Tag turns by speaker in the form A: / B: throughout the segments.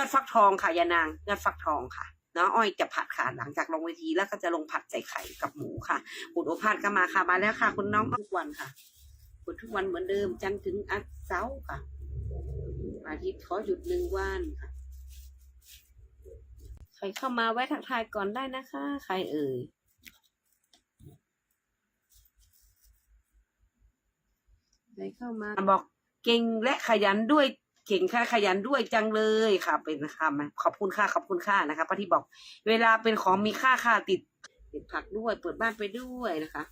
A: อดฟักทองค่ะยานางยอดฟักทองค่ะเนาะอ้อยจะผัดค่ะหลังจากลงเวทีแล้วก็จะลงผัดใส่ไข่กับหมูค่ะคุณโอภาสก็มาค่ะมาแล้วค่ะ คุณน้องทุกวันค่ะคุณทุกวันเหมือนเดิมจันทร์ถึงอาทิตย์เสาร์ค่ะ อาทิตย์ขอหยุดหนึ่งวันค่ะใครเข้ามาแวะทักทายก่อนได้นะคะ ใครเอ่ยใครเข้ามาบอกเก่งและขยันด้วย เก่งค่ะขยันด้วยจังเลยค่ะ เป็นคำขอบคุณค่ะขอบคุณค่ะนะคะป้าที่บอก เวลาเป็นของมีค่าค่ะติดติดผักด้วย เปิดบ้านไปด้วยนะคะ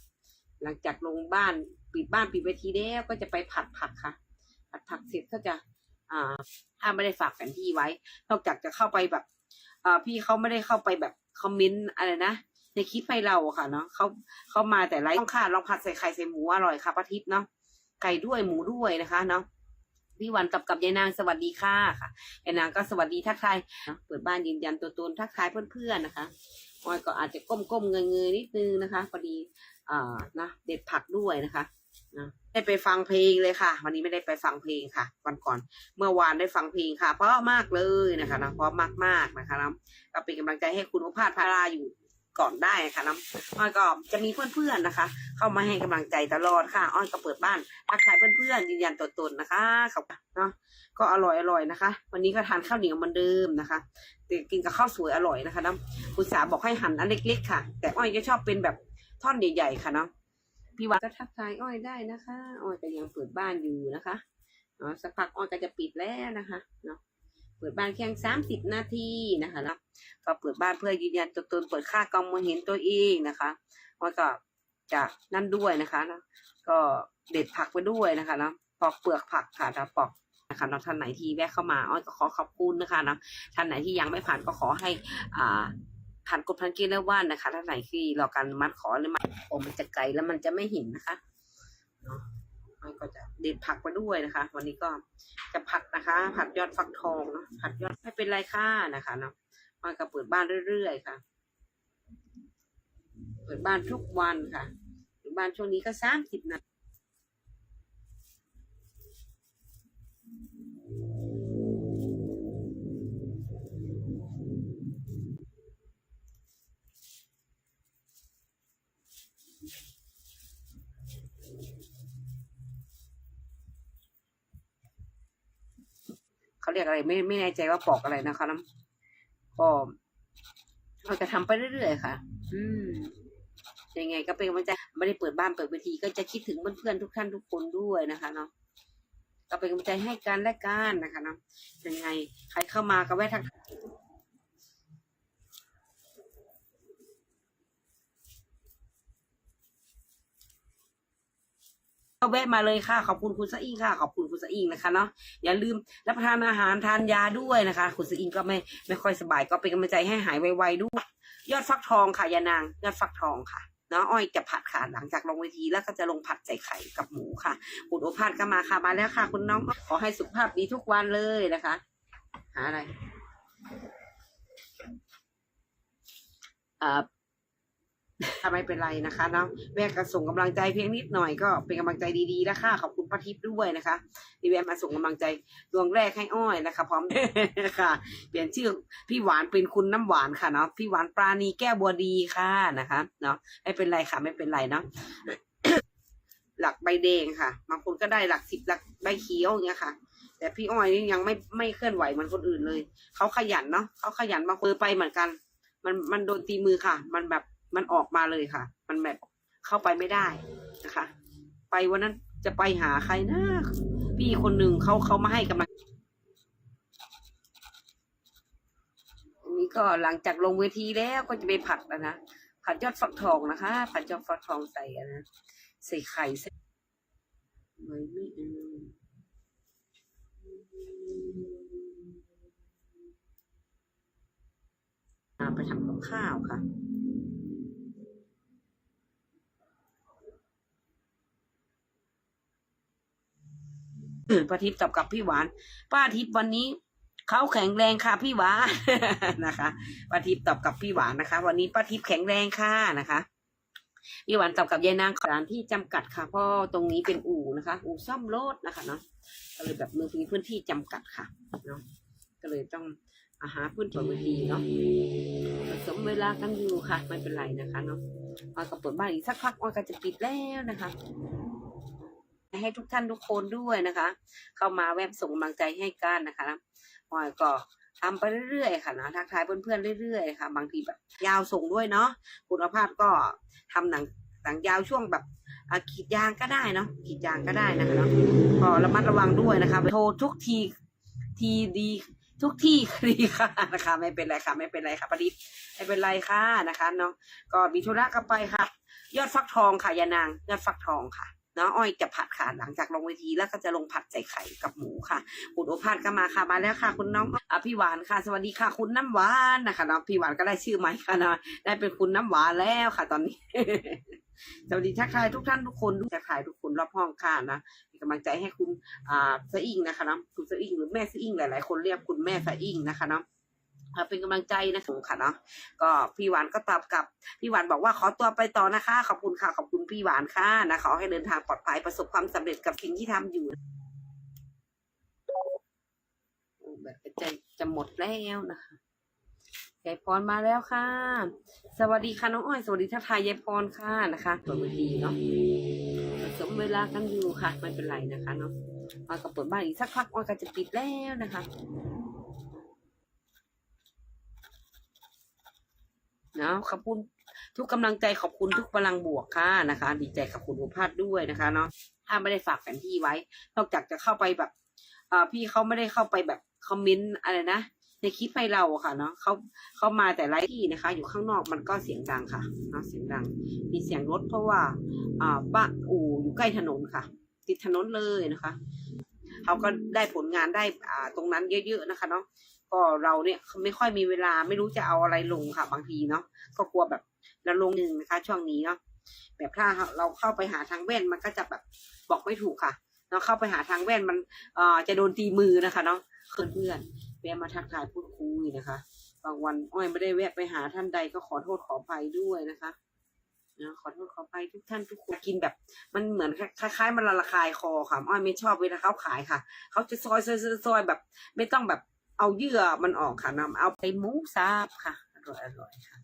A: หลังจากลงบ้านปิดบ้านปิดเวทีแล้วก็จะไปผัดผักค่ะผัดผักเสร็จก็จะ อ่าถ้าไม่ได้ฝากแผนที่ไว้ นอกจากจะเข้าไปแบบอ่าพี่เขาไม่ได้เข้าไปแบบคอมเมนต์อะไรนะในคลิปให้เราค่ะเนาะเขาเขามาแต่ไลฟ์ต้องค่ะลองผัดใส่ไข่ใส่หมูอร่อยค่ะป้าทิพย์เนาะไก่ด้วยหมูด้วยนะคะเนาะ พี่วันกับกับยายนางสวัสดีค่ะค่ะยายนางก็สวัสดีทักทายเปิดบ้านยืนยันตัวตนทักทายเพื่อนๆนะคะออยก็อาจจะก้มๆเงยๆนิดนึงนะคะพอดีอ่านะเด็ดผักด้วยนะคะนะได้ไปฟังเพลงเลยค่ะ วันนี้ไม่ได้ไปฟังเพลงค่ะวันก่อนเมื่อวานได้ฟังเพลงค่ะ เพราะมากเลยนะคะนะเพราะมากๆนะคะนะก็เป็นกำลังใจให้คุณอุภาสพาราอยู่ ก่อนได้ค่ะนะอ้อยก็จะมีเพื่อนๆนะคะ เข้ามาให้กำลังใจตลอดค่ะ อ้อยก็เปิดบ้านทักทายเพื่อนๆยืนยันตัวตนนะคะเขาเนาะก็อร่อยอร่อยนะคะ วันนี้ก็ทานข้าวเหนียวเหมือนเดิมนะคะแต่กินกับข้าวสวยอร่อยนะคะนะคุณสาบอกให้หั่นอันเล็กๆค่ะ แต่อ้อยก็ชอบเป็นแบบท่อนใหญ่ๆค่ะเนาะพี่วันก็ทักทายอ้อยได้นะคะ อ้อยก็ยังเปิดบ้านอยู่นะคะเนาะสักพักอ้อนก็จะปิดแล้วนะคะเนาะ เปิดบ้านแค่สามสิบนาทีนะคะเนาะก็เปิดบ้านเพื่อยืนยันตัวตนเปิดค่ากองมองเห็นตัวเองนะคะออนก็จะนั่นด้วยนะคะเนาะก็เด็ดผักไปด้วยนะคะเนาะปอกเปลือกผักค่ะถ้าปอกนะคะเนาะท่านไหนที่แวะเข้ามาอ้อยก็ขอขอบคุณนะคะนะท่านไหนที่ยังไม่ผ่านก็ขอให้อ่าผ่านกดพันเกณฑ์แล้วว่านนะคะท่านไหนที่รอการมัดขอเลยมาโอ้มันจะไกลแล้วมันจะไม่เห็นนะคะเนาะมันก็จะ เด็ดผักมาด้วยนะคะ วันนี้ก็จะผัดนะคะ ผัดยอดฟักทองเนาะผัดยอดไม่เป็นไรค่ะนะคะเนาะมันก็เปิดบ้านเรื่อยๆค่ะ เปิดบ้านทุกวันค่ะเปิดบ้านช่วงนี้ก็สามสิบนา รียกอะไร ไม่ไม่แน่ใจว่าปอกอะไรนะคะน้ำก็เราจะทำไปเรื่อยๆค่ะ อืมยังไงก็เป็นกำลังใจไม่ได้เปิดบ้านเปิดเวทีก็จะคิดถึงเพื่อนๆทุกท่านทุกคนด้วยนะคะเนาะก็เป็นกำลังใจให้กันและกันนะคะเนาะยังไงใครเข้ามาก็แวะทัก แวะมาเลยค่ะ ขอบคุณคุณสะอิงค่ะ ขอบคุณคุณสะอิงนะคะเนาะอย่าลืมรับประทานอาหารทานยาด้วยนะคะ คุณสะอิงก็ไม่ไม่ค่อยสบายก็เป็นกำลังใจให้หายไวๆด้วยยอดฟักทองค่ะยานางยอดฟักทองค่ะเนาะอ้อยจะผัดค่ะหลังจากลงเวทีแล้วก็จะลงผัดใส่ไข่กับหมูค่ะคุณโอภาสก็มาค่ะมาแล้วค่ะ คุณน้องขอให้สุขภาพดีทุกวันเลยนะคะ หาอะไรอ่า ถ้าไม่เป็นไรนะคะเนาะแม่ก็ส่งกำลังใจเพียงนิดหน่อยก็เป็นกำลังใจดีๆนะคะขอบคุณป้าทิพย์ด้วยนะคะที่แวะมาส่งกำลังใจดวงแรกให้อ้อยนะคะ พร้อมค่ะ เปลี่ยนชื่อพี่หวานเป็นคุณน้ำหวานค่ะเนาะพี่หวานปราณีแก้วบัวดีค่ะนะคะเนาะไม่เป็นไรค่ะไม่เป็นไรเนาะหลักใบแดงค่ะบางคนก็ได้หลักสิบหลักใบเขียวอย่างเงี้ยค่ะ แต่พี่อ้อยนี่ยังไม่ไม่เคลื่อนไหวเหมือนคนอื่นเลยเขาขยันเนาะเขาขยันบางคนไปเหมือนกัน มันมันโดนตีมือค่ะ มันแบบ มันออกมาเลยค่ะ มันแบบเข้าไปไม่ได้นะคะ ไปวันนั้นจะไปหาใครนะพี่คนหนึ่งเขาเขามาให้กำลังอันนี้ก็หลังจากลงเวทีแล้วก็จะไปผัดแล้วนะผัดยอดฟักทองนะคะ ผัดยอดฟักทองใส่นะใส่ไข่ใส่ไม่ไม่ไปทำกับข้าวค่ะ ป้าทิพย์ตอบกับพี่หวาน ป้าทิพย์วันนี้เขาแข็งแรงค่ะพี่หวานนะคะป้าทิพย์ตอบกับพี่หวานนะคะ วันนี้ป้าทิพย์แข็งแรงค่ะนะคะพี่หวานตอบกับยายนางสถานที่จำกัดค่ะเพราะตรงนี้เป็นอู่นะคะ อู่ซ่อมรถนะคะเนาะก็เลยแบบมือมีพื้นที่จำกัดค่ะเนาะก็เลยต้องอาหาพื้นตัวเวทีเนาะผสมเวลากันอยู่ค่ะไม่เป็นไรนะคะเนาะออยก็เปิดบ้านอีกสักพักออยก็จะปิดแล้วนะคะ ให้ทุกท่านทุกคนด้วยนะคะ เข้ามาแวบส่งกำลังใจให้กันนะคะออยก็ทำไปเรื่อยๆค่ะนะทักทายเพื่อนๆเรื่อยๆค่ะ บางทีแบบยาวส่งด้วยเนาะคุณภาพก็ทำหนังหนังยาวช่วงแบบขีดยางก็ได้เนาะขีดยางก็ได้นะคะเนาะก็ระมัดระวังด้วยนะคะโทรทุกทีทีดีทุกที่ดีค่ะนะคะไม่เป็นไรค่ะไม่เป็นไรค่ะประดิษฐ์ไม่เป็นไรค่ะนะคะเนาะก็มีธุระก็ไปค่ะ ยอดฟักทองค่ะยานางยอดฟักทองค่ะ น้องอ้อยจะผัดค่ะหลังจากลงเวทีแล้วก็จะลงผัดใส่ไข่กับหมูค่ะคุณโอภาสก็มาค่ะมาแล้วค่ะ คุณน้องอะพี่หวานค่ะ สวัสดีค่ะ คุณน้ำหวานนะคะน้องพี่หวานก็ได้ชื่อใหม่ค่ะนะได้เป็นคุณน้ำหวานแล้วค่ะ ตอนนี้สวัสดีทักทายทุกท่านทุกคนทุกทักทายทุกคนรอบห้องค่ะนะเป็นกำลังใจให้คุณอ่าสะอิงนะคะนะคุณสะอิงหรือแม่สะอิงหลายๆ คนเรียกคุณแม่สะอิงนะคะเนาะอ่า เป็นกำลังใจนะคะค่ะเนาะก็พี่หวานก็ตอบกลับพี่หวานบอกว่าขอตัวไปต่อนะคะ ขอบคุณค่ะขอบคุณพี่หวานค่ะนะขอให้เดินทางปลอดภัยประสบความสำเร็จกับสิ่งที่ทำอยู่แบบใจจะหมดแล้วนะคะยายพรมาแล้วค่ะ สวัสดีค่ะน้องอ้อย สวัสดีทักทายยายพรค่ะนะคะเปิดเวทีเนาะสมเวลากันอยู่ค่ะ ไม่เป็นไรนะคะเนาะออยก็เปิดบ้านอีกสักพักอ้อยก็จะปิดแล้วนะคะ นาะขอบคุณทุกกำลังใจขอบคุณทุกพลังบวกค่ะนะคะ ดีใจกับคุณอุภาสด้วยนะคะเนาะถ้าไม่ได้ฝากแผนที่ไว้ นอกจากจะเข้าไปแบบเอ่อพี่เขาไม่ได้เข้าไปแบบคอมเมนต์อะไรนะในคลิปให้เราค่ะเนาะเขาเขามาแต่ไลฟ์ที่นะคะ อยู่ข้างนอกมันก็เสียงดังค่ะเนาะเสียงดัง มีเสียงรถเพราะว่า อ่าบ้านอู่อยู่ใกล้ถนนค่ะ ติดถนนเลยนะคะเขาก็ได้ผลงานได้อ่าตรงนั้นเยอะๆนะคะเนาะ ก็เราเนี่ยไม่ค่อยมีเวลาไม่รู้จะเอาอะไรลงค่ะ บางทีเนาะก็กลัวแบบเราลงหนึ่งนะคะ ช่วงนี้เนาะแบบถ้าเราเข้าไปหาทางแว่นมันก็จะแบบบอกไม่ถูกค่ะเนาะเข้าไปหาทางแว่นมันเอ่อจะโดนตีมือนะคะเนาะเพื่อนเพื่อนแวะมาทักทายพูดคุยนะคะ บางวันอ้อยไม่ได้แวะไปหาท่านใดก็ขอโทษขออภัยด้วยนะคะนะขอโทษขออภัยทุกท่านทุกคนกินแบบ มันเหมือนคล้ายๆ มันละลายคอค่ะอ้อยไม่ชอบเวลาเขาขายค่ะ เขาจะซอยซอยซอยซอยแบบ ไม่ต้องแบบ เอาเยื่อมันออกค่ะนำเอาไปหมูสับค่ะอร่อยอร่อยค่ะ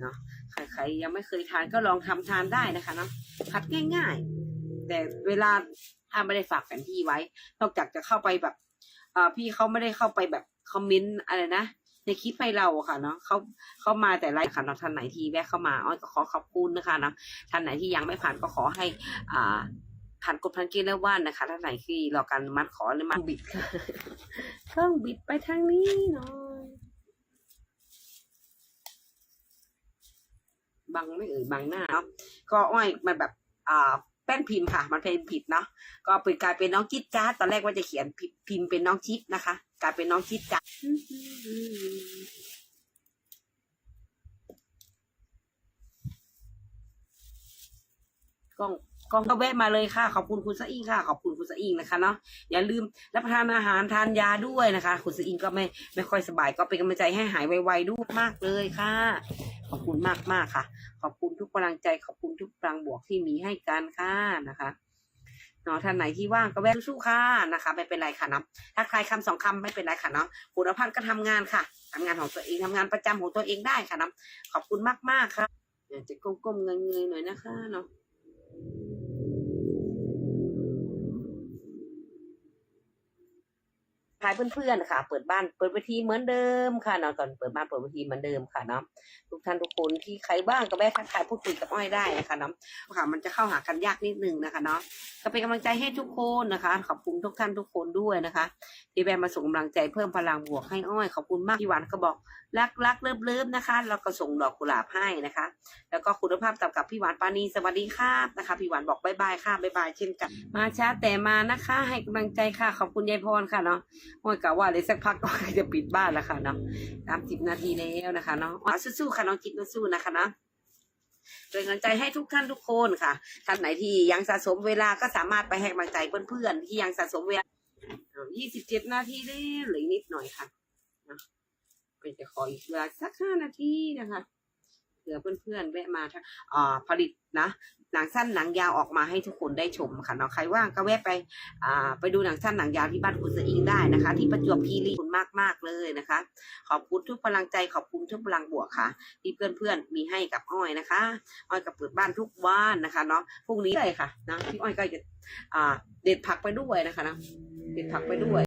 A: เนาะใครๆยังไม่เคยทานก็ลองทำทานได้นะคะเนาะผัดง่ายๆ แต่เวลาถ้าไม่ได้ฝากแผนที่ไว้ นอกจากจะเข้าไปแบบเอ่อพี่เขาไม่ได้เข้าไปแบบคอมเมนต์อะไรนะในคลิปให้เราค่ะเนาะเขาเขามาแต่ไลฟ์ค่ะเนาะท่านไหนที่แวะเข้ามาอ้อยก็ขอขอบคุณนะคะเนาะท่านไหนที่ยังไม่ผ่านก็ขอให้อ่า ผ่านกดพันเกณฑ์แล้วว่านนะคะท่านไหนที่รอการมัดขออนุมัติบิดค่ะเครื่องบิดไปทางนี้หน่อยบังไม่เอ่ยบังหน้าเนาะก็อ้อยมันแบบอ่าแป้นพิมพ์ค่ะ มันเป็นผิดเนาะก็เป็นกลายเป็นน้องจิ๊ดจ้าตอนแรกว่าจะเขียนพิมพ์เป็นน้องจิ๊ดนะคะ กลายเป็นน้องจิ๊ดจ้ากล้อง กล้องก็แวะมาเลยค่ะขอบคุณคุณสะอิงค่ะ ขอบคุณคุณสะอิงนะคะเนาะอย่าลืมรับประทานอาหารทานยาด้วยนะคะ คุณสะอิงก็ไม่ไม่ค่อยสบายก็เป็นกำลังใจให้หายไวๆด้วยมากเลยค่ะ ขอบคุณมากมากๆค่ะ ขอบคุณทุกกำลังใจขอบคุณทุกพลังบวกที่มีให้กันค่ะนะคะเนาะท่านไหนที่ว่างก็แวะสู้ๆค่ะนะคะ ไม่เป็นไรค่ะเนาะถ้าใครคำสองคำไม่เป็นไรค่ะเนาะคุณพันธ์ก็ทำงานค่ะทำงานของตัวเองทำงานประจำของตัวเองได้ค่ะเนาะขอบคุณมากมากๆค่ะเดี๋ยวจะก้มๆเงยๆหน่อยนะคะเนาะ ทายเพื่อนๆค่ะ เปิดบ้านเปิดเวทีเหมือนเดิมค่ะเนาะตอนเปิดบ้านเปิดเวทีเหมือนเดิมค่ะเนาะทุกท่านทุกคนที่ใครบ้างก็แวะทักทายพูดคุยกับอ้อยได้นะคะเนาะค่ะมันจะเข้าหากันยากนิดนึงนะคะเนาะก็เป็นกำลังใจให้ทุกคนนะคะ ขอบคุณทุกท่านทุกคนด้วยนะคะที่แวะมาส่งกำลังใจเพิ่มพลังบวกให้อ้อยขอบคุณมากพี่หวานก็บอกรักรักเลิฟเลิฟนะคะแล้วก็ส่งดอกกุหลาบให้นะคะ แล้วก็คุณภาพตอบกับพี่หวานปานีสวัสดีครับนะคะพี่หวานบอกบายบายค่ะบายบายเช่นกัน มาช้าแต่มานะคะ ให้กำลังใจค่ะ ขอบคุณยายพรค่ะเนาะโอ้ยกะว่าเลยสักพักก็จะปิดบ้านแล้วค่ะเนาะสามสิบนาทีแล้วนะคะเนาะสู้ๆค่ะน้องจิ๊บสู้ๆนะคะเนาะเป็นกำลังใจให้ทุกท่านทุกคนค่ะ ท่านไหนที่ยังสะสมเวลาก็สามารถไปให้กำลังใจเพื่อนๆที่ยังสะสมเวลายี่สิบเจ็ดนาทีแล้วเหลือนิดหน่อยค่ะเนาะก็จะขออีกเวลาสักห้านาทีนะคะเผื่อเพื่อนๆแวะมาถ้าอ่าผลิตนะ หนังสั้นหนังยาวออกมาให้ทุกคนได้ชมค่ะเนาะใครว่างก็แวะไปอ่าไปดูหนังสั้นหนังยาวที่บ้านคุณสอิงได้นะคะ ที่ประจวบคีรีคุณมากมากเลยนะคะ ขอบคุณทุกพลังใจขอบคุณทุกพลังบวกค่ะ ที่เพื่อนๆมีให้กับอ้อยนะคะอ้อยกับเปิดบ้านทุกวันนะคะเนาะพรุ่งนี้เลยค่ะนะพี่อ้อยก็จะอ่าเด็ดผักไปด้วยนะคะนะเด็ดผักไปด้วย